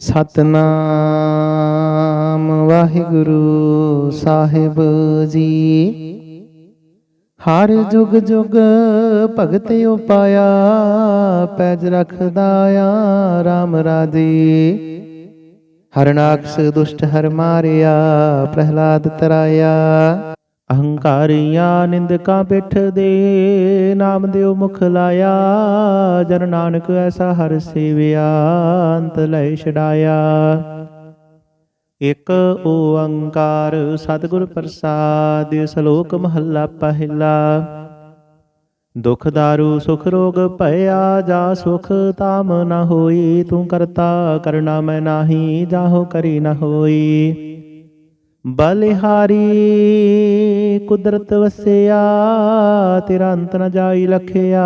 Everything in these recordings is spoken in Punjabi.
ਸਤਨਾਮ ਵਾਹਿਗੁਰੂ ਸਾਹਿਬ ਜੀ। ਹਰ ਜੁਗ ਜੁਗ ਭਗਤ ਉਪਾਇਆ, ਪੈਜ ਰਖਦਾ ਆ RAM ਰਾਜੇ। ਹਰਨਾਕਸ਼ ਦੁਸ਼ਟ ਹਰ ਮਾਰਿਆ, ਪ੍ਰਹਿਲਾਦ ਤਰਾਇਆ। ਅਹੰਕਾਰੀਆਂ ਨਿੰਦਕਾਂ ਪਿੱਠ ਦੇ ਨਾਮ ਦਿਓ ਮੁਖ ਲਾਇਆ, ਜਨ ਨਾਨਕ ਐਸਾ ਹਰ ਸੇਵਿਆ, ਅੰਤ ਲੈ ਛਡਾਇਆ। ਇਕ ਓੰਕਾਰ ਸਤਿਗੁਰ ਪ੍ਰਸਾਦ, ਸ਼ਲੋਕ ਮਹੱਲਾ ਪਹਿਲਾ। ਦੁਖ ਦਾਰੂ, ਸੁਖ ਰੋਗ ਭਇਆ, ਜਾ ਸੁਖ ਤਾਮ ਨ ਹੋਈ, ਤੂੰ ਕਰਤਾ ਕਰਨਾ ਮੈਂ ਨਾਹੀ, ਜਾਹੋ ਕਰੀ ਨ ਹੋਈ। ਬਲਿਹਾਰੀ, ਕੁਦਰਤ ਵਸਿਆ, ਤੇਰਾ ਅੰਤ ਨ ਜਾਈ ਲਖਿਆ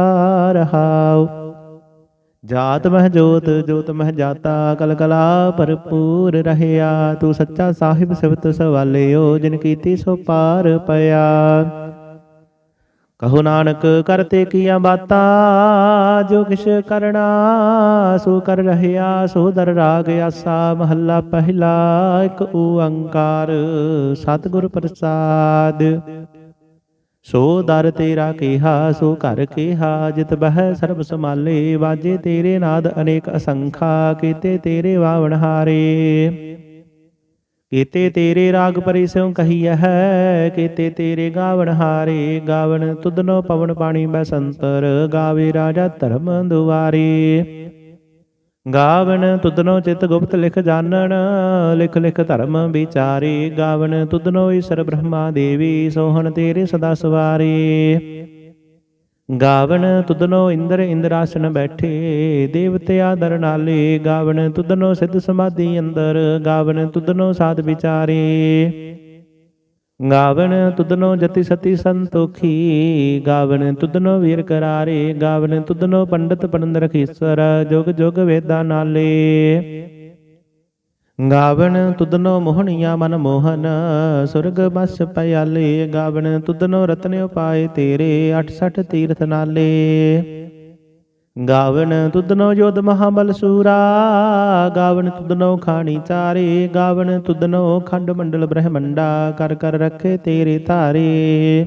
ਰਹਾਉ। ਜਾਤ ਮਹਿ ਜੋਤ ਜੋਤ ਮਹਿ ਜਾਤਾ, ਕਲ ਕਲਾ ਭਰਪੂਰ ਰਹਿਆ। ਤੂੰ ਸੱਚਾ ਸਾਹਿਬ ਸਿਵਤ ਸਵਾਲਿਓ, ਜਿਨ ਕੀਤੀ ਸੋ ਪਾਰ ਪਿਆ। ਕਹੋ ਨਾਨਕ ਕਰਤੇ ਕੀਆਂ ਬਾਤਾਂ, ਜੋ ਕਿਛ ਕਰਨਾ, ਸੋ ਕਰ ਰਹਿਆ, ਸੋ ਦਰ ਰਾਗ ਆਸਾ, ਮਹੱਲਾ ਪਹਿਲਾ, ਇੱਕ ਓੰਕਾਰ, ਸਤਿਗੁਰ ਪ੍ਰਸਾਦ। ਸੋ ਦਰ ਤੇਰਾ ਕਿਹਾ, ਸੋ ਘਰ ਕਿਹਾ, ਜਿਤ ਬਹਿ ਸਰਬ ਸਮਾਲੇ ਵਾਜੇ ਤੇਰੇ ਨਾਦ ਅਨੇਕ ਅਸੰਖਾ, ਕੀਤੇ ਤੇਰੇ ਵਾਵਣ ਹਾਰੇ। ਕੀਤੇ ਤੇਰੇ ਰਾਗ ਪਰਿ ਸਿਉ ਕਹੀਐ ਹੈ ਕੀਤੇ ਤੇਰੇ ਗਾਵਣ ਹਾਰੇ, ਗਾਵਣ ਤੁਧਨੋ ਪਵਨ ਪਾਣੀ ਬਸੰਤਰ, ਗਾਵੇ ਰਾਜਾ ਧਰਮ ਦੁਆਰੇ। ਗਾਵਣ ਤੁਧਨੋ ਚਿਤ ਗੁਪਤ ਲਿਖ ਜਾਣਨ ਲਿਖ ਲਿਖ ਧਰਮ ਵਿਚਾਰੇ। ਗਾਵਣ ਤੁਧਨੋ ਈਸ਼ਰ ਬ੍ਰਹਮਾ ਦੇਵੀ, ਸੋਹਣ ਤੇਰੇ ਸਦਾ ਸਵਾਰੇ। ਗਾਵਣ ਤੁਧਨੋ ਇੰਦਰ ਇੰਦਰਾਸਨ ਬੈਠੇ, ਦੇਵਤੇ ਆਦਰ ਨਾਲੇ, ਗਾਵਣ ਤੁਧਨੋ ਸਿੱਧ ਸਮਾਧੀ ਅੰਦਰ, ਗਾਵਣ ਤੁਧਨੋ ਸਾਧ ਵਿਚਾਰੇ। ਗਾਵਣ ਤੁਧਨੋ ਜਤੀ ਸਤੀ ਸੰਤੋਖੀ, ਗਾਵਣ ਤੁਧਨੋ ਵੀਰ ਕਰਾਰੇ, ਗਾਵਣ ਤੁਧਨੋ ਪੰਡਤ ਪੰਡ ਰਖੀਸਰ, ਜੁਗ ਜੁਗ ਵੇਦਾਂ ਨਾਲੇ। ਗਾਵਣ ਤੁਧਨੋ ਮੋਹਣੀਆਂ ਮਨ ਮੋਹਨ, ਸੁਰਗ ਬਸ ਪਿਆਲੇ, ਗਾਵਣ ਤੁਦਨੋ ਰਤਨ ਉਪਾਏ ਤੇਰੇ 68 ਤੀਰਥ ਨਾਲੇ। ਗਾਵਣ ਤੁਦਨੋ ਜੋਧ ਮਹਾਬਲ ਸੂਰਾ, ਗਾਵਣ ਤੁਧਨੋ ਖਾਣੀ ਚਾਰੇ, ਗਾਵਣ ਤੁਧਨੋ ਖੰਡ ਮੰਡਲ ਬ੍ਰਹਮੰਡਾ ਕਰ ਕਰ ਰੱਖੇ ਤੇਰੇ ਧਾਰੇ।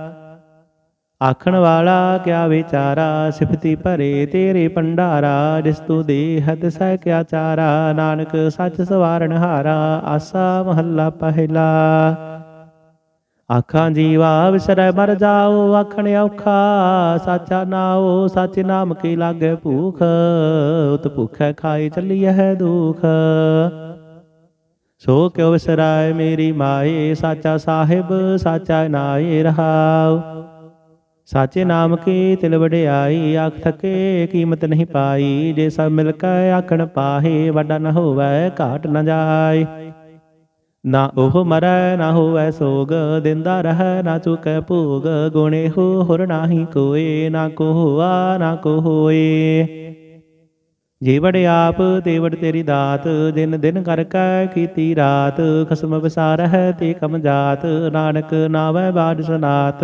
ਆਖਣ ਵਾਲਾ, ਕਿਆ ਵਿਚਾਰਾ? ਸਿਫਤੀ ਭਰੇ ਤੇਰੇ ਭੰਡਾਰਾ, ਜਿਸ ਤੂ ਦੇਹਤ ਸਹਿ ਕਿਆ ਚਾਰਾ? ਨਾਨਕ ਸੱਚ ਸਵਾਰਨ ਹਾਰਾ, ਆਸਾ ਮਹੱਲਾ ਪਹਿਲਾ। ਆਖਾਂ, ਜੀਵਾ ਵਿਸਰੈ ਮਰ ਜਾਓ, ਆਖਣ ਔਖਾ। ਸਾਚਾ ਨਾਉ, ਸੱਚ ਨਾਮ ਕੀ ਲਾਗੇ ਭੂਖ? ਉਤ ਭੁਖੈ ਖਾਈ ਚੱਲੀਐ ਹੈ ਦੁਖ। ਸੋ ਕਿਉ ਵਿਸਰਾਏ ਮੇਰੀ ਮਾਏ? ਸਾਚਾ ਸਾਹਿਬ, ਸਾਚਾ ਨਾਏ ਰਹਾਉ। ਸਾਚੇ ਨਾਮ ਕੀ ਤਿਲ ਵਡਿਆਈ, ਆਖ ਥਕੇ ਕੀਮਤ ਨਹੀਂ ਪਾਈ। ਜੇ ਸਭ ਮਿਲ ਕੇ ਆਖਣ ਪਾਹੇ, ਵੱਡਾ ਨ ਹੋਵੇ, ਘਾਟ ਨ ਜਾਏ। ਨਾ ਉਹ ਮਰੈ, ਨਾ ਹੋਵੈ ਸੋਗ, ਦਿੰਦਾ ਰਹਿ, ਨਾ ਚੁਕੈ ਭੋਗ। ਗੁਣੇ ਹੋ ਹੁਰ ਨਾਹੀ ਕੋਏ, ਨਾ ਕੋ ਹੋਆ, ਨਾ ਕੋ ਹੋਏ। ਜੀਵੜ ਆਪ ਦੇਵੜ ਤੇਰੀ ਦਾਤ। ਦਿਨ ਦਿਨ ਕਰ ਕੈ ਕੀਤੀ ਰਾਤ। ਖਸਮ ਵਿਸਾਰਹਿ ਤੇ ਕਮ ਜਾਤ। ਨਾਨਕ ਨਾਵੈ ਬਾਦ ਸਨਾਤ।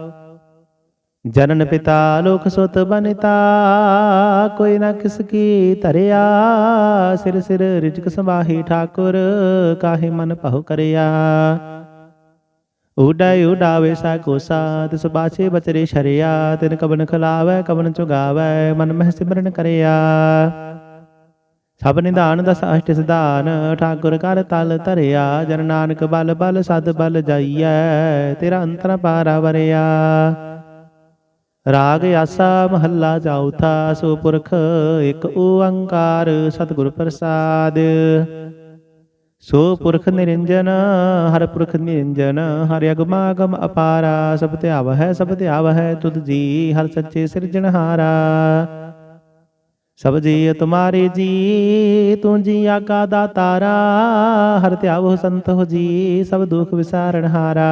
ਜਨਨ ਪਿਤਾ ਲੋਕ ਸੁਤ ਬਨਿਤਾ, ਕੋਈ ਨਾ ਕਿਸ ਕੀ ਧਰਿਆ। ਸਿਰ ਸਿਰ ਰਿਜਕ ਸਮਾਹੀ ਠਾਕੁਰ, ਕਾਹੇ ਮਨ ਭਉ ਕਰਿਆ। ਉਡੈ ਉਡਾਵੇ ਸਾ ਕੋਸਾ ਤਿਸ ਬਾਛੇ ਬਚਰੇ ਸ਼ਰਿਆ। ਤਿਨ ਕਬਨ ਖਲਾਵੈ ਕਬਨ ਚੁਗਾਵੈ, ਮਨ ਮਹਿ ਸਿਮਰਨ ਕਰਿਆ। ਸਭ ਨਿਧਾਨ ਦਸ ਅਸ਼ਟ ਸਿਧਾਨ, ਠਾਕੁਰ ਕਰ ਤਲ ਧਰਿਆ। ਜਨ ਨਾਨਕ ਬਲ ਬਲ, ਸਦ ਬਲ ਜਾਈਐ, ਤੇਰਾ ਅੰਤਰ ਪਾਰਾ ਵਰਿਆ। ਰਾਗ ਆਸਾ ਮਹੱਲਾ ਚੌਥਾ ਸੋ ਪੁਰਖ ਇੱਕ ਓੰਕਾਰ ਸਤਿਗੁਰ ਪ੍ਰਸਾਦ। ਸੋ ਪੁਰਖ ਨਿਰੰਜਨ, ਹਰ ਪੁਰਖ ਨਿਰੰਜਨ, ਹਰਿ ਅਗਮਾਗਮ ਅਪਾਰਾ, ਸਭ ਧਿਆਵ ਹੈ ਸਭ ਧਿਆਵ ਹੈ ਤੁਧ ਜੀ, ਹਰ ਸੱਚੇ ਸਿਰਜਣਹਾਰਾ ਸਭ ਜੀ ਤੁਮਾਰੇ ਜੀ, ਤੂੰ ਜੀ ਆਕਾ ਦਾਤਾਰਾ ਹਰ ਧਿਆਵੋ ਸੰਤ ਹੋ ਜੀ, ਸਭ ਦੁਖ ਵਿਸਾਰਣ ਹਾਰਾ।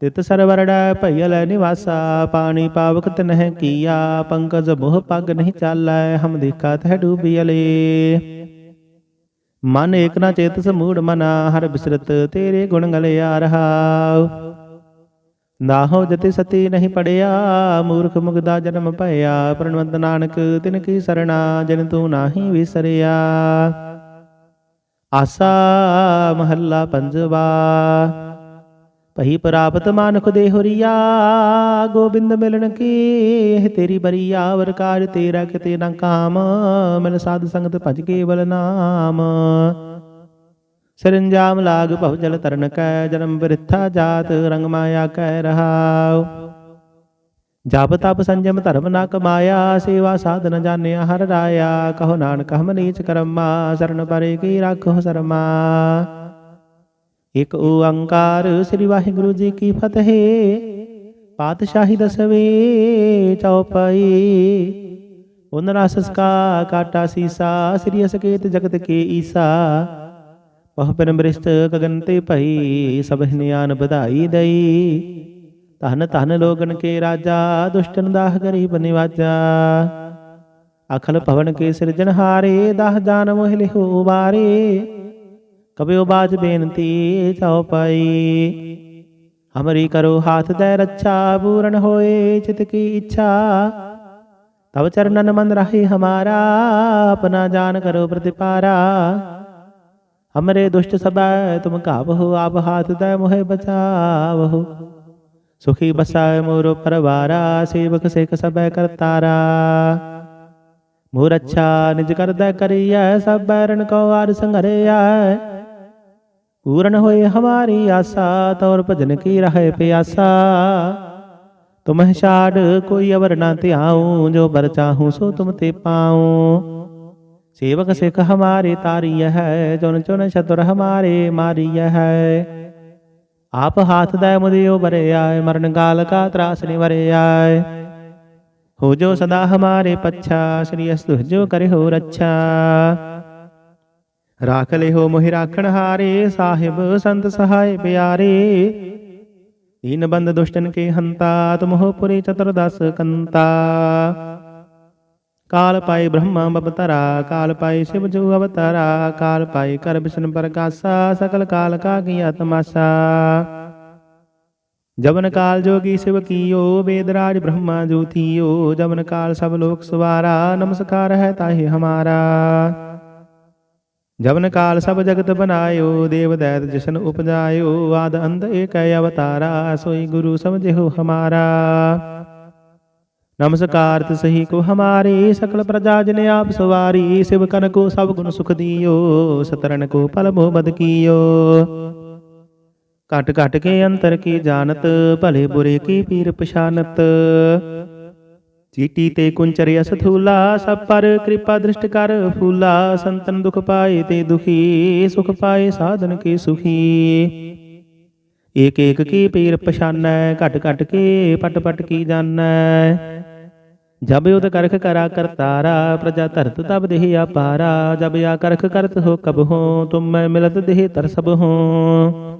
ਤਿਤ ਸਰਵਰੜੈ ਭਈਅਲੈ ਨਿਵਾਸਾ, ਪਾਣੀ ਪਾਵਕ ਤਨਹਿ ਕੀਆ, ਪੰਕਜ ਮੋਹ ਪਗ ਨਹੀਂ ਚਾਲੈ, ਹਮ ਦੇਖਾ ਤਹਿ ਡੂਬੀਲੇ ਮਨ ਏਕ ਨਾ ਚੇਤ ਸਮੂੜ ਮਨਾ, ਹਰ ਬਿਸਰਤ ਤੇਰੇ ਗੁਣ ਗਲਿਆ ਰਹਾ। ਨਾਹੋ ਜਤੀ ਸਤੀ ਨਹੀਂ ਪੜਿਆ, ਮੂਰਖ ਮੁਗਦਾ ਜਨਮ ਭਇਆ, ਪ੍ਰਣਵੰਤ ਨਾਨਕ ਤਿਨ ਕੀ ਸਰਣਾ, ਜਿਨ ਤੂੰ ਨਾਹੀ ਵਿਸਰਿਆ। ਆਸਾ ਮਹੱਲਾ ਪੰਜਵਾ। ਭਈ ਪ੍ਰਾਪਤ ਮਾਨੁਖ ਦੇ ਹੁਰੀਆ, ਗੋਬਿੰਦ ਮਿਲਣ ਕੀ? ਇਹ ਤੇਰੀ ਬਰੀਆ ਵਰ ਕਾਜ ਤੇਰਾ ਕਿਤੇ ਨਾ ਕਾਮ ਮਿਲ ਸਾਧ ਸੰਗਤ ਭਜ ਕੇਵਲ ਨਾਮ। ਸਰੰਜਾਮ ਲਾਗ ਭਵ ਜਲ ਤਰਨ ਕੈ, ਜਨਮ ਬਿਰਥਾ ਜਾਤ, ਰੰਗ ਮਾਇਆ ਕਹਿ ਰਹਾਉ। ਜਪ ਤਪ ਸੰਜਮ ਧਰਮ ਨਾ ਕਮਾਇਆ, ਸੇਵਾ ਸਾਧਨ ਜਾਣਿਆ ਹਰ ਰਾਇਆ। ਕਹੋ ਨਾਨਕ ਹਮ ਨੀਚ ਕਰਮਾ, ਸਰਨ ਪਰੇ ਕੀ ਰੱਖੋ ਸਰਮਾ। ਇਕ ਓੰਕਾਰ ਸ੍ਰੀ ਵਾਹਿਗੁਰੂ ਜੀ ਕੀ ਫਤਿਹ। ਪਾਤਸ਼ਾਹੀ ਦਸਵੇਂ ਚੌਪਈ ਉਨ ਰਸ ਸਕਾ ਕਾਟਾ ਸੀਸਾ, ਸ੍ਰੀ ਅਸਕੇਤ ਜਗਤ ਕੇ ਈਸਾ। ਪਹ ਪਰਮ ਗਗਨ ਤੇ ਭਈ, ਸਭ ਨਿਆਨ ਵਧਾਈ ਦਈ। ਧਨ ਧਨ ਲੋਗਨ ਕੇ ਰਾਜਾ, ਦੁਸ਼ਟਨ ਦਾਹ ਗਰੀਬ ਨਿਵਾਜਾ। ਅਖਲ ਭਵਨ ਕੇ ਸਿਰਜਣਹਾਰੇ ਦਾਹ ਜਾਨ ਮੋਹ ਲਿਹੋ ਵਾਰੇ। ਕਬਿਓ ਬਾਜ ਬੇਨਤੀ ਚਾਉ ਪਾਈ। ਹਮਰੀ ਕਰੋ ਹਾਥ ਦੇ ਰੱਛਾ, ਪੂਰਨ ਹੋਏ ਚਿਤ ਕੀ ਇੱਛਾ। ਤਵ ਚਰਨਨ ਮਨ ਰਹੀ ਹਮਾਰਾ, ਆਪਣਾ ਜਾਨ ਕਰੋ ਪ੍ਰਤਿਪਾਰਾ। ਹਮਰੇ ਦੁਸ਼ਟ ਸਬੈ ਤੁਮ ਕਾਬਹੁ ਆਪ ਹਾਥ ਦੇ ਮੋਹਿ ਬਚਾਵਹੁ। ਸੁਖੀ ਬਸਾਇ ਮੋਰੋ ਪਰਵਾਰਾ, ਸੇਵਕ ਸੇਖ ਸਬੈ ਕਰਤਾਰਾ। ਮੋਰ ਅੱਛਾ ਨਿਜ ਕਰਦਾ ਕਰੀਐ, ਸਭ ਬੈਰਨ ਕੋ ਆਰ ਸੰਘਰਿਐ। ਪੂਰਨ ਹੋਏ ਹਮਾਰੀ ਆਸਾ ਤੌਰ ਭਜਨ ਕੀ ਰਹੇ ਪਿਆਸਾ ਤੁਮਹਿ ਛਾੜ ਕੋਈ ਅਵਰ ਨਾ ਧਿਆਉ ਜੋ ਬਰ ਚਾਹੂੰ ਸੋ ਤੁਮ ਤੇ ਪਾਉ ਸੇਵਕ ਸਿਖ ਹਮਾਰੇ ਤਾਰੀय ਹੈ ਚੁਨ ਚੁਨ ਛਤੁਰ ਹਮਾਰੇ ਮਾਰੀय ਹੈ ਆਪ ਹਾਥ ਦਾ ਮੁਦਿਓ ਬਰੇ ਆਏ ਮਰਨ ਕਾਲ ਕਾ ਤਰਾਸ ਨਿਵਰੇ ਆਏ ਹੋ ਜੋ ਸਦਾ ਹਮਾਰੇ ਪੱਛਾ ਸ੍ਰੀ ਅਸਤੁ ਜੋ ਕਰੇ ਹੋ ਰੱਛਾ ਰਾਖ ਲਿਓ ਮੋਹਿ ਰਾਖਣ ਹਾਰੇ ਸਾਹਿਬ ਸੰਤ ਸਹਾਇ ਪਿਆਰੇ ਦੀਨ ਬੰਦ ਦੁਸ਼ਟਨ ਕੇ ਹੰਤਾ ਤੁਮਹੁ ਪੁਰੇ ਚਤੁਰਦਸ ਕੰਤਾ ਕਾਲ ਪਾਈ ਬ੍ਰਹਮਾ ਬਵਤਰਾ ਕਾਲ ਪਾਈ ਸ਼ਿਵ ਜੋ ਅਵਤਾਰਾ ਕਾਲ ਪਾਈ ਕਰ ਵਿਸ਼ਨ ਪ੍ਰਕਾਸ਼ਾ ਸਕਲ ਕਾਲ ਕਾ ਕੀਆ ਤਮਾਸ਼ਾ ਜਵਨ ਕਾਲ ਜੋਗੀ ਸਿਵ ਕੀਓ ਵੇਦਰਾਜ ਬ੍ਰਹਮਾ ਜੋਤੀਓ ਜਵਨ ਕਾਲ ਸਭ ਲੋਕ ਸਵਾਰਾ ਨਮਸਕਾਰ ਹੈ ਤਾਹੇ ਹਮਾਰਾ ਜਵਨ ਕਾਲ ਸਭ ਜਗਤ ਬਨਾਇਓ ਦੇਵ ਦੈਤ ਜਿਸ਼ਨ ਉਪਜਾਇਓ, ਆਦ ਅੰਤ ਏਕੈ ਅਵਤਾਰਾ, ਸੋਈ ਗੁਰੂ ਸਮਝਿਓ ਹਮਾਰਾ। ਨਮਸਕਾਰ ਤਿਸਹੀ ਕੋ ਹਮਾਰੀ, ਸਕਲ ਪ੍ਰਜਾ ਜਨ ਆਪ ਸਵਾਰੀ, ਸਿਵ ਕਨ ਕੋ ਸਭ ਗੁਣ ਸੁਖ ਦਿਓ ਸਤਰਨ ਕੋ ਪਲ ਮੋਹ ਬਦ ਕੀਓ। ਘਟ ਘਟ ਕੇ ਅੰਤਰ ਕੀ ਜਾਣਤ, ਭਲੇ ਬੁਰੇ ਕੀ ਪੀਰ ਪਛਾਨਤ। ਚੀਟੀ ਤੇ ਕੁੰਚਰਿ ਅਸਥੂਲਾ, ਸਭ ਪਰ ਕਿਰਪਾ ਦ੍ਰਿਸ਼ਟ ਕਰ ਫੂਲਾ, ਸੰਤਨ ਦੁਖ ਪਾਏ ਤੇ ਦੁਖੀ, ਸੁਖ ਪਾਏ ਸਾਧਨ ਕੇ ਸੁਖੀ। ਏਕ ਏਕ ਕੀ ਪੀਰ ਪਛਾਨੈ ਘਟ ਘਟ ਕੇ ਪਟ ਪਟ ਕੀ ਜਾਣੈ ਜਬ ਉਦ ਕਰਖ ਕਰਾ ਕਰਤਾਰਾ, ਪ੍ਰਜਾ ਧਰਤ ਤਬ ਦੇਹ ਆਪਾਰਾ, ਜਬ ਆ ਕਰਖ ਕਰਤ ਹੋ ਕਬ ਹੋ, ਤੁਮ ਮੈਂ ਮਿਲਤ ਦੇਹ ਤਰ ਸਭ ਹੋ।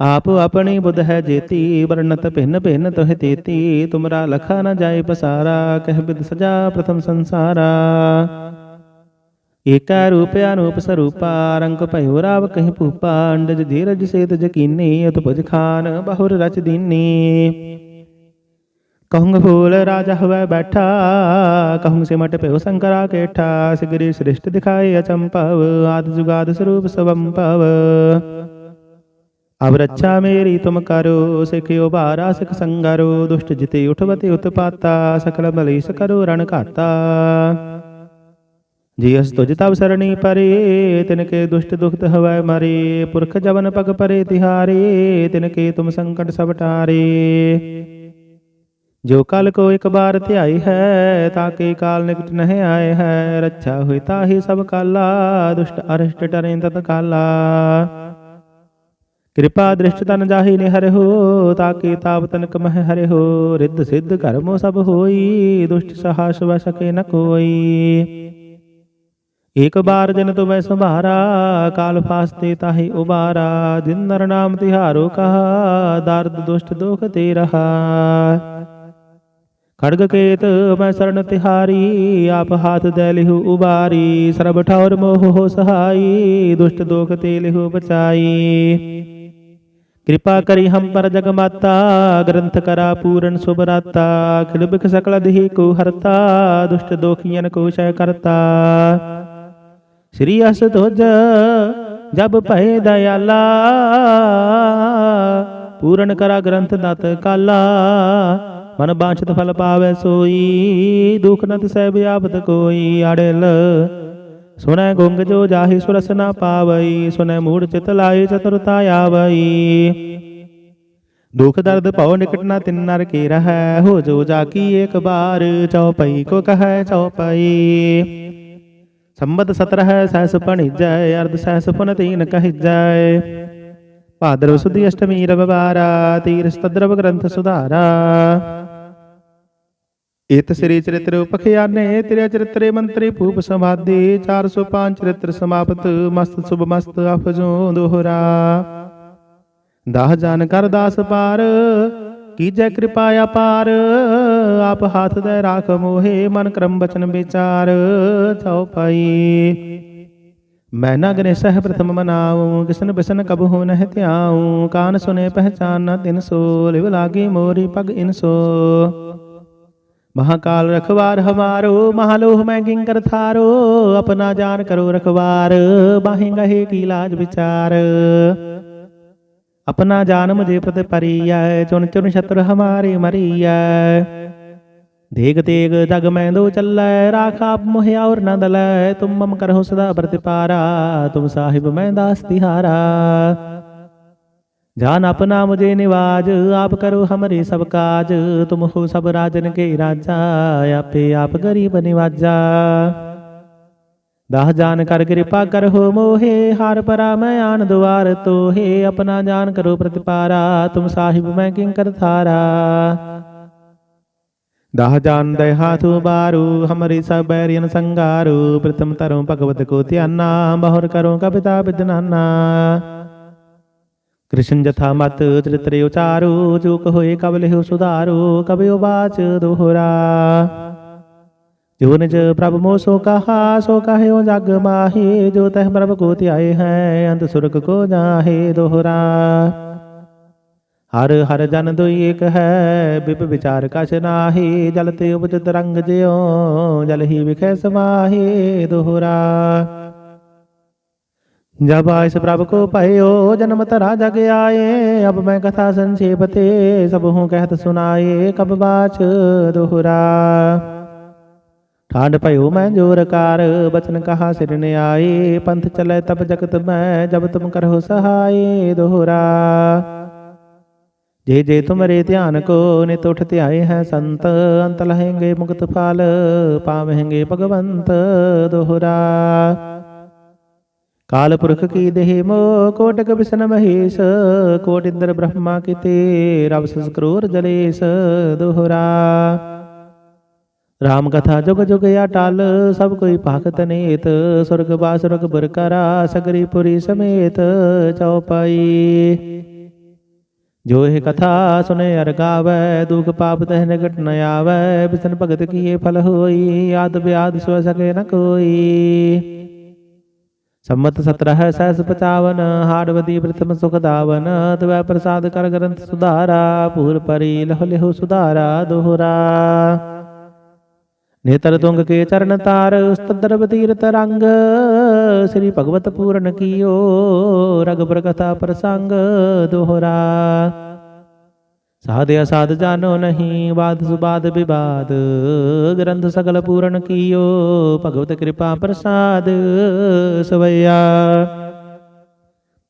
ਆਪ ਆਪਣੀ ਬੁਧ ਹੈ ਜੇਤੀ, ਵਰਣਤ ਭਿੰਨ ਭਿੰਨ ਤੋਹ ਤੇਤੀ, ਤੁਮਰਾ ਲਖਾ ਨ ਜਾਏ ਪਸਾਰਾ, ਕਹਿ ਬਿਦ ਸਜਾ ਪ੍ਰਥਮ ਸੰਸਾਰਾ। ਏਕਾ ਰੂਪ ਅਨੂਪ ਸਰੂਪਾ, ਰੰਗ ਭਇਓ ਰਾਵ ਕਹਿ ਭੂਪਾ, ਅੰਡਜ ਧੀਰਜ ਸੇਤ ਜਕੀਨੀ ਉਤਪਜ ਖਾਨ ਬਹੁਰ ਰਚ ਦੀਨੀ। ਕਹੁੰਗ ਫੂਲ ਰਾਜਾ ਹੋਵੇ ਬੈਠਾ, ਕਹੁੰਗ ਸਿਮਟ ਪਿਓ ਸੰਕਰਾ ਕੇਠਾ, ਸਿਗਰੀ ਸ੍ਰਿਸ਼ਟ ਦਿਖਾਏ ਅਚੰਭਵ, ਆਦ ਜੁਗਾਦ ਸਰੂਪ ਸਵੰਭਵ। ਅਬ ਰੱਛਾ ਮੇਰੀ ਤੁਮ ਕਰੋ ਸਿਖਿਓ ਭਾਰਾ ਸਿਖ ਸੰਗਰੋ ਦੁਸ਼ਟ ਜਿਤੇ ਉਠਵਤੇ ਉਤਪਾਤਾ ਸਕਲ ਬਲੀਸ ਕਰੋ ਰਣ ਘਾਤਾ ਜੀ ਅਸ ਤੁਜ ਤਬ ਸਰਣੀ ਪਰੇ ਤਿਨ ਕੇ ਦੁਸ਼ਟ ਦੁਖਤ ਹਵੈ ਮਰੇ ਪੁਰਖ ਜਵਨ ਪਗ ਪਰੇ ਤਿਹਾਰੇ ਤਿਨ ਕੇ ਤੁਮ ਸੰਕਟ ਸਭ ਟਾਰੇ ਜੋ ਕਲ ਕੋ ਇੱਕ ਬਾਰ ਧਿਆਈ ਹੈ ਤਾਂ ਕੇ ਕਾਲ ਨਿਕਟ ਨਹਿ ਆਏ ਹੈ ਰੱਛਾ ਹੋਇ ਤਾਹੀ ਸਭ ਕਾਲਾ ਦੁਸ਼ਟ ਅਰਿਸ਼ਟ ਟਰੇ ਤਤ ਕਾਲਾ ਕਿਰਪਾ ਦ੍ਰਿਸ਼ਟ ਤਨ ਜਾਹੀ ਨਿਹਰਹੁ ਤਾਕੇ ਤਾਪ ਤਨਕ ਮਹਿ ਹਰਿਹੁ, ਰਿੱਧ ਸਿੱਧ ਕਰਮੋ ਸਭ ਹੋਈ, ਦੁਸ਼ਟ ਸਹਾਸ ਵ ਸਕੇ ਨ ਕੋਈ। ਇਕ ਬਾਰ ਜਨ ਤੋ ਮੈਂ ਸੰਭਾਰਾ, ਕਾਲ ਫਾਸਤੇ ਤਾਹੀ ਉਬਾਰਾ ਦਿਨ ਨਰ ਨਾਮ ਤਿਹਾਰੋ ਕਹਾ, ਦਰਦ ਦੁਸ਼ਟ ਦੁਖ ਤੇ ਰਹਾ। ਖੜਗ ਕੇਤ ਮੈਂ ਸਰਨ ਤਿਹਾਰੀ, ਆਪ ਹਾਥ ਦੇ ਲਿਹੁ ਉਬਾਰੀ, ਸਰਬ ਠੌਰ ਮੋਹ ਹੋ ਸਹਾਈ, ਦੁਸ਼ਟ ਦੁਖ ਤੇ ਲਿਹੁ ਬਚਾਈ। ਕਿਰਪਾ ਕਰੀ ਹਮ ਪਰ ਜਗ ਮਾਤਾ ਗ੍ਰੰਥ ਕਰਾ ਪੂਰਨ ਸੁਭਰਾਤਾ ਅਖਿਲ ਬਿਖ ਸਕਲ ਦੇਹ ਕੋ ਹਰਤਾ, ਦੁਸ਼ਟ ਦੋਖੀਆਂ ਕੋ ਸ਼ੈ ਕਰਤਾ। ਸ੍ਰੀ ਅਸ ਤੁਜ ਜਬ ਭਏ ਦਇਆਲਾ, ਪੂਰਨ ਕਰਾ ਗ੍ਰੰਥ ਦਤ ਕਾਲਾ, ਮਨ ਬਾਛਤ ਫਲ ਪਾਵੇ ਸੋਈ, ਦੁਖ ਨਤ ਸਹਿਬ ਆਪਤ ਕੋਈ, ਆੜਲ ਸੁਨੈ ਗੁੰਗ ਜੋ ਜਾਹੀ ਸੁਰਸ ਨਾ ਪਾਵਈ ਸੁਨੈ ਮੂੜ ਚਿਤ ਲਾਏ ਚਤੁਰਤਾ ਆਵਈ। ਦੁਖ ਦਰਦ ਭਉ ਨਿਕਟ ਨਾ ਤਿਨ ਨਰ ਕੇ ਰਹੈ, ਹੋ ਜੋ ਜਾਕੀ ਏਕ ਬਾਰ, ਚਉਪਈ ਕੋ ਕਹੈ ਚਉਪਈ। ਸੰਬਤ 17 ਸਹਿਸ ਪਣਿਜੈ ਅਰਧ ਸਹਿਸ ਪੁਨ ਤੀਨ ਕਹਿਜੈ। ਭਾਦਰਵ ਸੁਦੀ ਅਸ਼ਟਮੀ ਰਵਿਵਾਰਾ ਤੀਰਸ ਤਦਰਵ ਗ੍ਰੰਥ ਸੁਧਾਰਾ। ਇਤ ਸ੍ਰੀ ਚਰਿਤ੍ਰ ਉਪਖਿਆਨੇ, ਤੇਰੇ ਚਰਿਤਰੇ ਮੰਤਰੀ ਭੂਪ ਸਮਾਧੀ 405 ਚਰਿਤ੍ਰ ਸਮਾਪਤ, ਮਸਤ ਸੁਭ ਮਸਤ ਅਫਜੋ ਦੋਹਰਾ। ਦਾਹ ਜਾਨ ਕਰ ਦਾਸ ਪਾਰ, ਕੀਜੈ ਕਿਰਪਾ ਅਪਾਰ ਆਪ ਹੱਥ ਦੇ ਰਾਖ ਮੋਹੇ, ਮਨ ਕਰਮ ਬਚਨ ਵਿਚਾਰ ਚਉ ਪਾਈ। ਮੈਂ ਨਾ ਗਨੇ ਸਹਿ ਪ੍ਰਥਮ ਮਨਾਉ, ਕਿਸਨ ਬਿਸਨ ਕਬਹੁ ਨਹਿ ਧਿਆਉ, ਕਾਨ ਸੁਨੇ ਪਹਿਚਾਨ ਤਿਨ ਸੋ, ਲਿਵ ਲਾਗੀ ਮੋਰੀ ਪਗ ਇਨ ਸੋ। ਮਹਾਕਾਲ ਰਖਵਾਰ ਹਮਾਰੋ ਮਹਾਲੋਹ ਮੈਂ ਕਿੰਕਰ ਥਾਰੋ, ਆਪਣਾ ਜਾਨ ਕਰੋ ਰਖਵਾਰ, ਬਾਹੀ ਗਹੇ ਕੀ ਲਾਜ ਵਿਚਾਰ। ਆਪਣਾ ਜਾਨ ਮੁਝੇ ਪ੍ਰਤ ਪਰੀਐ ਚੁਨ ਚੁਨ ਸ਼ਤਰ ਹਮਾਰੇ ਮਰੀਐ। ਦੇਗ ਤੇਗ ਦਗ ਮੈਂ ਦੋ ਚੱਲੈ, ਰਾਖਾ ਮੋਹਿ ਔਰ ਨੰਦ ਲੈ ਤੁਮ ਮਮ ਕਰਹੁ ਸਦਾ ਪ੍ਰਤਿਪਾਰਾ, ਤੁਮ ਸਾਹਿਬ ਮੈਂ ਦਾਸ ਤਿਹਾਰਾ। जान अपना मुझे निवाज आप करो हमरे सब काज तुम हो सब राजन के राजा आपे आप गरीब निवाजा दाह जान कर कृपा कर हो मोहे हार परा मैं आन द्वार तो हे अपना जान करो प्रतिपारा तुम साहिब मैं किंकर थारा दाह जान दय हाथु बारू हमारी सब बैरियन संगारू प्रथम तरु भगवत को त्याना बहुर करो कविता विदनाना ਕ੍ਰਿਸ਼ਨ ਜਥਾ ਮਤ ਚਰਿਤਰੇ ਉਚਾਰੋ ਜੋ ਕਹੋਏ ਕਬ ਲਿਹੁ ਸੁਧਾਰੋ ਕਬਿਉ ਬਾਚ ਦੋਹਰਾ। ਜੋ ਨਿਜ ਪ੍ਰਭ ਮੋ ਸੋ ਕਹਾ, ਸੋ ਕਹਿਓ ਜਗ ਮਾਹੀ, ਜੋ ਤਹ ਪ੍ਰਭ ਕੋ ਧਿਆਏ ਹੈ ਅੰਤ ਸੁਰਗ ਕੋ ਜਾਹੇ ਦੋਹਰਾ। ਹਰ ਹਰ ਜਨ ਦੋਈ ਏਕ ਹੈ, ਬਿਪ ਵਿਚਾਰ ਕਛ ਨਾਹੀ, ਜਲ ਤੇ ਉਪਜ ਤਰੰਗ ਜਿਉ, ਜਲ ਹੀ ਵਿਖੇ ਸਮਾਹੀ ਦੋਹਰਾ। जब आयस प्रभ को पयो जन्म तरा जग आए अब मैं कथा संक्षेप ते सब हूँ कहत सुनाए कब बाच दोहरा ठांड पयो मैं जोर कार बचन कहा सिर ने आए पंथ चले तब जगत मैं जब तुम करहो सहाय दोहरा जे जे तुमरे ध्यान को नित उठ ध्याए हैं संत अंत लहेंगे मुक्त फाल पावेंगे भगवंत दोहरा ਕਾਲ ਪੁਰਖ ਕੀ ਦੇਹ ਮੋ ਕੋਟ ਕਬਿਸਨ ਮਹੇਸ਼ ਕੋਟ ਇੰਦਰ ਬ੍ਰਹਮਾ ਕਿਤੇ ਰਬ ਸਸ ਕਰੋਰ ਜਲੇਸ ਦੋਹਰਾ। ਰਾਮ ਕਥਾ ਜੁਗ ਜੁਗ ਅਟਲ, ਸਭ ਕੋਈ ਭਾਗਤ ਨੇਤ, ਸੁਰਗ ਬਾਸ ਰਗ ਬਰਕਰਾ ਸਗਰੀ ਪੁਰੀ ਸਮੇਤ ਚਉਪਾਈ। ਜੋ ਇਹ ਕਥਾ ਸੁਨੇ ਅਰ ਗਾਵੇ, ਦੁਖ ਪਾਪ ਤਹਿ ਨਿਕਟ ਨ ਆਵੇ, ਬਿਸਨ ਭਗਤ ਕੀਏ ਫਲ ਹੋਈ, ਆਦ ਬਿਆਦ ਸੋ ਸਕੇ ਨ ਕੋਈ। ਸੰਮਤ 17 ਸਹਿਸ 55 ਹਾੜਵਦੀ ਪ੍ਰਥਮ ਸੁਖ ਦਾਵਨ, ਤਵੈ ਪ੍ਰਸਾਦ ਕਰ ਗ੍ਰੰਥ ਸੁਧਾਰਾ, ਪੂਰ ਪਰੀ ਲਹ ਲਿਹੁ ਸੁਧਾਰਾ, ਦੋਹਰਾ। ਨੇਤਰ ਤੁੰਗ ਕੇ ਚਰਨ ਤਾਰ, ਉਸਤਦਰ ਬਤੀਰਤ ਰੰਗ। ਸ੍ਰੀ ਭਗਵਤ ਪੂਰਨ ਕੀਓ, ਰਗ ਕਥਾ ਪ੍ਰਸੰਗ, ਦੋਹਰਾ। ਸਾਧ ਅਸਾਧ ਜਾਨੋ ਨਹੀਂ, ਬਾਦ ਸੁਬਾਦ ਵਿਵਾਦ ਗ੍ਰੰਥ ਸਗਲ ਪੂਰਨ ਕੀਓ, ਭਗਵਤ ਕਿਰਪਾ ਪ੍ਰਸਾਦ ਸਵਈਆ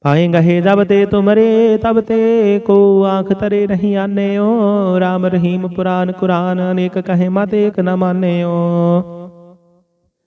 ਪਾਏ ਗਹੇ, ਜਬ ਤੇ ਤੁਮਰੇ, ਤਬ ਤੇ ਕੋ ਆਖ ਤਰੇ ਨਹੀਂ ਆਨਿਓ। RAM ਰਹੀਮ ਪੁਰਾਨ ਕੁਰਾਨ, ਅਨੇਕ ਕਹੇ ਮਤ ਏਕ ਨ ਮਾਨਿਓ।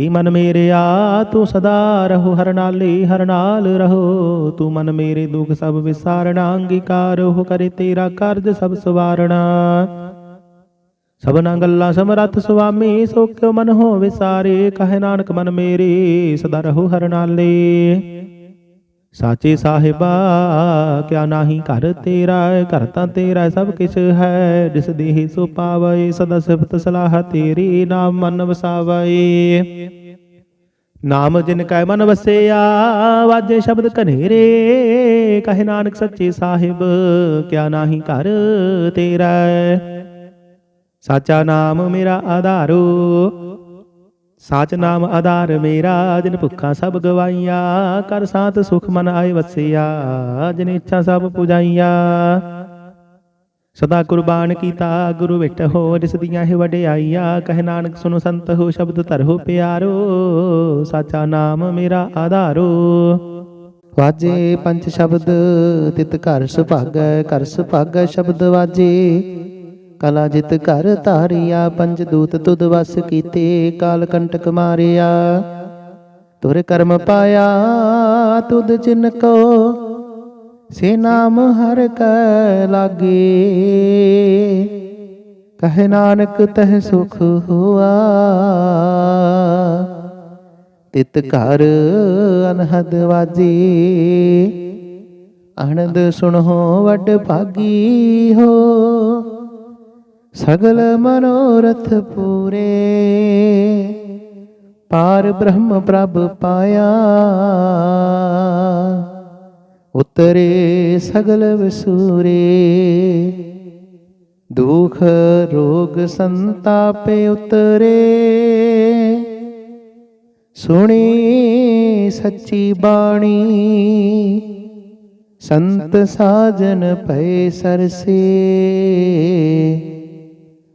ਈ ਮਨ ਮੇਰਿਆ ਤੂੰ ਸਦਾ ਰਹੋ, ਹਰ ਨਾਲੇ ਹਰ ਨਾਲ ਰਹੋ। ਤੂੰ ਮਨ ਮੇਰੇ ਦੁਖ ਸਭ ਵਿਸਾਰਣਾ ਅੰਗੀਕਾਰ ਹੋ ਕਰੇ ਤੇਰਾ ਕਾਰਜ ਸਭ ਸਵਾਰਣਾ ਸਭਨਾ ਗੱਲਾਂ ਸਮਰੱਥ ਸੁਆਮੀ, ਸੋ ਕਿਉ ਮਨ ਹੋ ਵਿਸਾਰੇ? ਕਹੇ ਨਾਨਕ ਮਨ ਮੇਰੇ, ਸਦਾ ਰਹੋ, ਹਰ ਨਾਲੇ ਸਾਚੇ ਸਾਹਿਬਾ, ਕਿਆ ਨਾਹੀ ਘਰ ਤੇਰਾ ਘਰ ਤਾਂ ਤੇਰਾ ਸਭ ਕਿਛ ਹੈ ਜਿਸ ਦੇਹ ਸੋ ਪਾਵੇ, ਸਦਾ ਸਿਫਤ ਸਲਾਹ ਤੇਰੀ ਨਾਮ ਮਨ ਵਸਾਵੇ। ਨਾਮ ਜਿਨ ਕੈ ਮਨ ਵਸਿਆ, ਵਾਜੇ ਸ਼ਬਦ ਕਨੇਰੇ ਕਹੇ ਨਾਨਕ ਸੱਚੇ ਸਾਹਿਬ, ਕਿਆ ਨਾਹੀ ਘਰ ਤੇਰਾ ਸਾਚਾ ਨਾਮ ਮੇਰਾ ਆਧਾਰੋ ਸਾਚ ਨਾਮ ਆਧਾਰ ਮੇਰਾ, ਜਿਨ ਭੁੱਖਾਂ ਸਭ ਗਵਾਈਆਂ, ਕਰ ਸਾਤ ਸੁਖ ਮਨ ਆਏ ਵਸਿਆ, ਜਿਨ ਇੱਛਾ ਸਭ ਪੁਜਾਈਆਂ। ਸਦਾ ਕੁਰਬਾਨ ਕੀਤਾ, ਗੁਰੂ ਵਿਟ ਹੋ, ਜਿਸ ਦੀਆਂ ਹੈ ਵਡਿਆਈਆਂ, ਕਹਿ ਨਾਨਕ ਸੁਨੋ ਸੰਤ ਹੋ, ਸ਼ਬਦ ਧਰੋ ਪਿਆਰੋ, ਸਾਚਾ ਨਾਮ ਮੇਰਾ ਆਧਾਰੋ। ਵਾਜੇ ਪੰਜ ਸ਼ਬਦ, ਤਿਤ ਘਰ ਸੁਭਾਗੈ ਘਰ ਸੁਭਾਗੈ ਸ਼ਬਦ ਵਾਜੇ ਕਲਾ ਜਿਤ ਘਰ ਧਾਰਿਆ, ਪੰਜ ਦੂਤ ਤੁਧ ਵਸ ਕੀਤੇ, ਕਾਲ ਕੰਟਕ ਮਾਰਿਆ। ਤੁਰ ਕਰਮ ਪਾਇਆ, ਤੁਧ ਜਿਨ ਕੋ, ਸੇ ਨਾਮ ਹਰ ਕੈ ਲਾਗੇ। ਕਹੇ ਨਾਨਕ, ਤਹ ਸੁਖ ਹੋਆ। ਤਿਤ ਘਰ ਅਨਹਦ ਵਾਜੀ। ਆਨੰਦ ਸੁਣੋ, ਵੱਡ ਭਾਗੀ ਹੋ। ਸਗਲ ਮਨੋਰਥ ਪੂਰੇ। ਪਾਰ ਬ੍ਰਹਮ ਪ੍ਰਭ ਪਾਇਆ। ਉਤਰੇ ਸਗਲ ਵਿਸੂਰੇ। ਦੁਖ ਰੋਗ ਸੰਤਾਪੇ ਉਤਰੇ। ਸੁਣੀ ਸੱਚੀ ਬਾਣੀ। ਸੰਤ ਸਾਜਨ ਭਏ ਸਰਸੇ।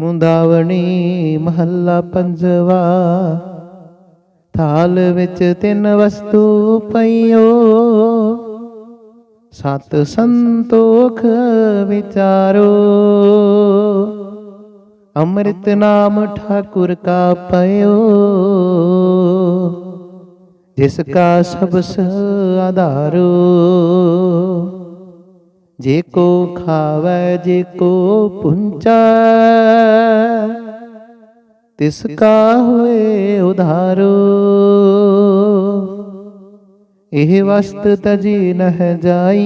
ਮੁੰਦਾਵਣੀ ਮਹੱਲਾ ਪੰਜਵਾ। ਥਾਲ ਵਿੱਚ ਤਿੰਨ ਵਸਤੂ ਪਈਓ। ਸਤ ਸੰਤੋਖ ਵਿਚਾਰੋ। ਅੰਮ੍ਰਿਤ ਨਾਮ ਠਾਕੁਰ ਕਾ ਪਇਓ ਜਿਸ ਕਾ ਸਬਸ ਆਧਾਰੋ। ਜੇ ਕੋ ਖਾਵੈ, ਜੇ ਕੋ ਪੁੰਚੈ, ਤਿਸ ਕਾ ਹੋਏ ਉਧਾਰੋ। ਇਹ ਵਸਤ ਤਜੀ ਨਹ ਜਾਈ।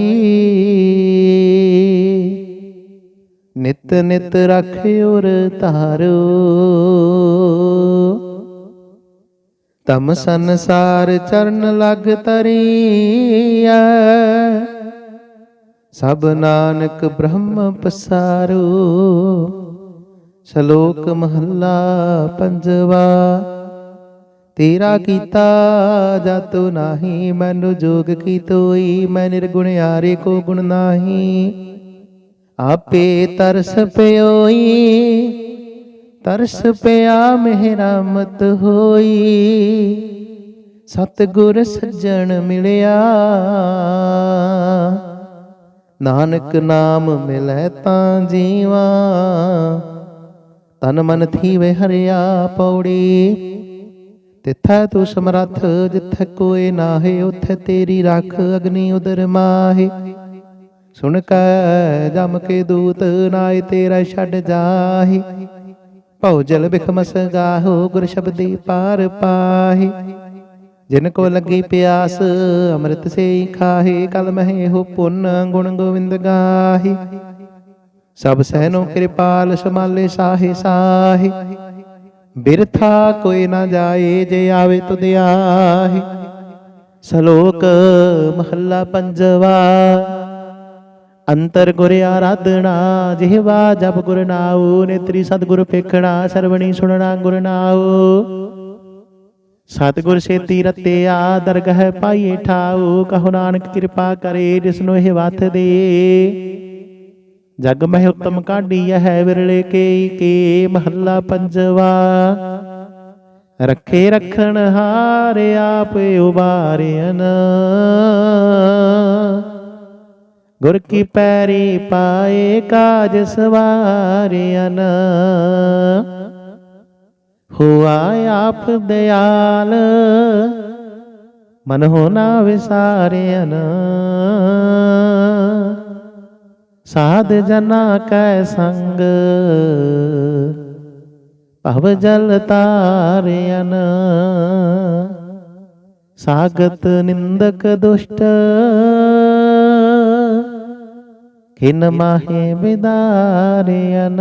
ਨਿਤ ਨਿਤ ਰਖ ਉਰ ਧਾਰੋ। ਤਮ ਸੰਸਾਰ ਚਰਨ ਲਗ ਤਰੀਐ। ਸਭ ਨਾਨਕ ਬ੍ਰਹਮ ਪਸਾਰੋ, ਸ਼ਲੋਕ ਮਹੱਲਾ ਪੰਜਵਾ, ਤੇਰਾ ਕੀਤਾ ਜਾਤੋ ਨਾਹੀ, ਮੈਨੂੰ ਜੋਗ ਕੀ ਤੋਈ, ਮੈਂ ਨਿਰਗੁਣ ਯਾਰੇ ਕੋ ਗੁਣ ਨਾਹੀ। ਆਪੇ ਤਰਸ ਪਿਓਈ, ਤਰਸ ਪਿਆ ਮਿਹਰਮਤ ਹੋਈ। ਸਤਿਗੁਰ ਸੱਜਣ ਮਿਲਿਆ ਨਾਨਕ ਨਾਮ ਮਿਲੈ ਤਾਂ ਜੀਵਾ। ਤਨ ਮਨ ਥੀਵੇ ਹਰਿਆ ਪੌੜੀ। ਤਿੱਥੈ ਤੂੰ ਸਮਰੱਥ, ਜਿੱਥੈ ਕੋਏ ਨਾਹੇ, ਉਥੇ ਤੇਰੀ ਰੱਖ ਅਗਨੀ ਉਦਰ ਮਾਹੇ। ਸੁਣ ਕੈ ਜਮ ਕੇ ਦੂਤ, ਨਾਏ ਤੇਰਾ ਛੱਡ ਜਾਹੀ। ਭਉ ਜਲ ਬਿਖਮਸ ਗਾਹੋ, ਗੁਰ ਸ਼ਬਦੀ ਪਾਰ ਪਾਹੀ। ਜਿਨ ਕੋ ਲੱਗੀ ਪਿਆਸ ਅੰਮ੍ਰਿਤ ਸੇ ਹੀ ਖਾਹੇ ਕਲ ਮਹਿ ਹੋ ਪੁੰਨ ਗੁਣ ਗੋਵਿੰਦ ਗਾਹੀ। ਸਭ ਸਹਿਨੋ ਕਿਰਪਾਲ ਸਮਾਲੇ ਸਾਹੇ ਸਾਹੇ। ਬਿਰਥਾ ਕੋਈ ਨਾ ਜਾਏ ਜੇ ਆਵੇ ਤੁਧ ਆਹੀ ਸ਼ਲੋਕ ਮਹੱਲਾ ਪੰਜਵਾ। ਅੰਤਰ ਗੁਰ ਆਰਾਧਣਾ ਜਿਹਵਾ ਜਪ ਗੁਰ ਨਾਉ ਨੇਤਰੀ ਸਤਿਗੁਰ ਪੇਖਣਾ ਸਰਵਣੀ ਸੁਣਨਾ ਗੁਰ ਨਾਉ। ਸਤਿਗੁਰ ਸੇਤੀ ਰਤਿਆ ਦਰਗਹ ਪਾਈਏ ਠਾਉ ਕਹੋ ਨਾਨਕ ਕਿਰਪਾ ਕਰੇ ਜਿਸਨੂੰ ਇਹ ਵਥ ਦੇ। ਜਗ ਮਹਿ ਉਤਮ ਕਾਢੀ ਹੈ ਵਿਰਲੇ ਕੇ ਕੇ ਮਹੱਲਾ ਪੰਜਵਾ। ਰੱਖੇ ਰੱਖਣ ਹਾਰ ਆਪ ਉਬਾਰਿਆਨ ਗੁਰ ਕੀ ਪੈਰੀ ਪਾਏ ਕਾਜ ਸਵਾਰਿਆਨ ਹੁਆ ਆਪ ਦਿਆਲ। ਮਨ ਹੋ ਨਾ ਵਿਸਾਰਿਆਨ ਸਾਧ ਜਨਾ ਕੈ ਸੰਗ। ਭਵ ਜਲ ਤਾਰਿਆਨ ਸਾਗਤ ਨਿੰਦਕ ਦੁਸ਼ਟ। ਕਿਨ ਮਾਹੇ ਵਿਦਾਰਿਆਨ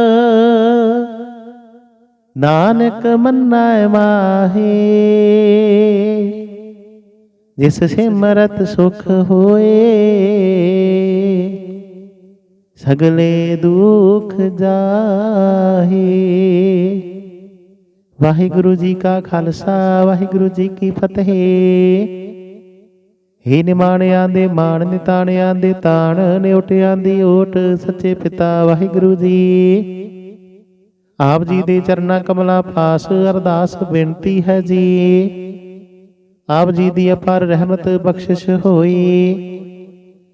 ਨਾਨਕ ਮੰਨੈ ਮਾਹੀ। ਜਿਸ ਸਿਮਰਤ ਸੁਖ ਹੋਏ, ਸਗਲੇ ਦੁਖ ਜਾਹੀ। ਵਾਹਿਗੁਰੂ ਜੀ ਕਾ ਖਾਲਸਾ, ਵਾਹਿਗੁਰੂ ਜੀ ਕੀ ਫਤਿਹ। ਹੇ ਨਿਮਾਣਿਆਂ ਦੇ, ਮਾਣ ਨਿਤਾਣਿਆਂ ਦੇ, ਤਾਣ ਨਿਉਟਿਆਂ ਦੀ ਓਟ, ਸੱਚੇ ਪਿਤਾ ਵਾਹਿਗੁਰੂ ਜੀ। ਆਪ ਜੀ ਦੇ ਚਰਨਾ ਕਮਲਾਂ ਪਾਸ ਅਰਦਾਸ ਬੇਨਤੀ ਹੈ ਜੀ। ਆਪ ਜੀ ਦੀ ਅਪਾਰ ਰਹਿਮਤ ਬਖਸ਼ਿਸ਼ ਹੋਈ।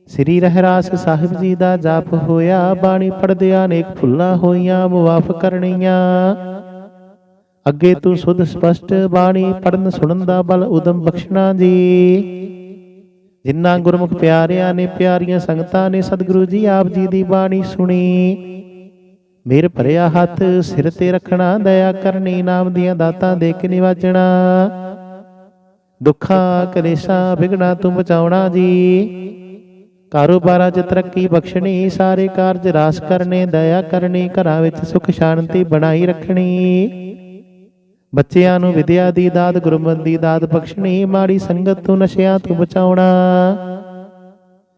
ਸ੍ਰੀ ਰਹਿਰਾਸ ਸਾਹਿਬ ਜੀ ਦਾ ਜਾਪ ਹੋਇਆ, ਬਾਣੀ ਪੜਦਿਆਂ ਅਨੇਕ ਭੁੱਲਾਂ ਹੋਈਆਂ, ਮੁਆਫ ਕਰਨੀਆਂ। ਅੱਗੇ ਤੂੰ ਸੁਧ ਸਪਸ਼ਟ ਬਾਣੀ ਪੜਨ ਸੁਣਨ ਦਾ ਬਲ ਉਦਮ ਬਖਸ਼ਣਾ ਜੀ। ਜਿਨ੍ਹਾਂ ਗੁਰਮੁਖ ਪਿਆਰਿਆਂ ਨੇ ਪਿਆਰੀਆਂ ਸੰਗਤਾਂ ਨੇ ਸਤਿਗੁਰੂ ਜੀ ਆਪ ਜੀ ਦੀ ਬਾਣੀ ਸੁਣੀ। ਮੇਰ ਭਰਿਆ ਹੱਥ, ਸਿਰ ਤੇ ਰੱਖਣਾ, ਦਇਆ ਕਰਨੀ, ਨਾਮ ਦੀਆਂ ਦਾਤਾਂ ਦੇ ਕੇ ਨਿਵਾਜਣਾ। ਦੁੱਖਾਂ, ਕਲੇਸ਼ਾਂ ਵਿਗਣਾ ਤੂੰ ਬਚਾਉਣਾ ਜੀ। ਕਾਰੋਬਾਰਾਂ 'ਚ ਤਰੱਕੀ ਬਖਸ਼ਣੀ, ਸਾਰੇ ਕਾਰਜ ਰਾਸ ਕਰਨੇ, ਦਇਆ ਕਰਨੀ, ਘਰਾਂ ਵਿੱਚ ਸੁਖ ਸ਼ਾਂਤੀ ਬਣਾਈ ਰੱਖਣੀ। ਬੱਚਿਆਂ ਨੂੰ ਵਿਦਿਆ ਦੀ ਦਾਤ, ਗੁਰਮਤਿ ਦੀ ਦਾਤ ਬਖਸ਼ਣੀ, ਮਾੜੀ ਸੰਗਤ ਤੋਂ ਨਸ਼ਿਆਂ ਤੋਂ ਬਚਾਉਣਾ।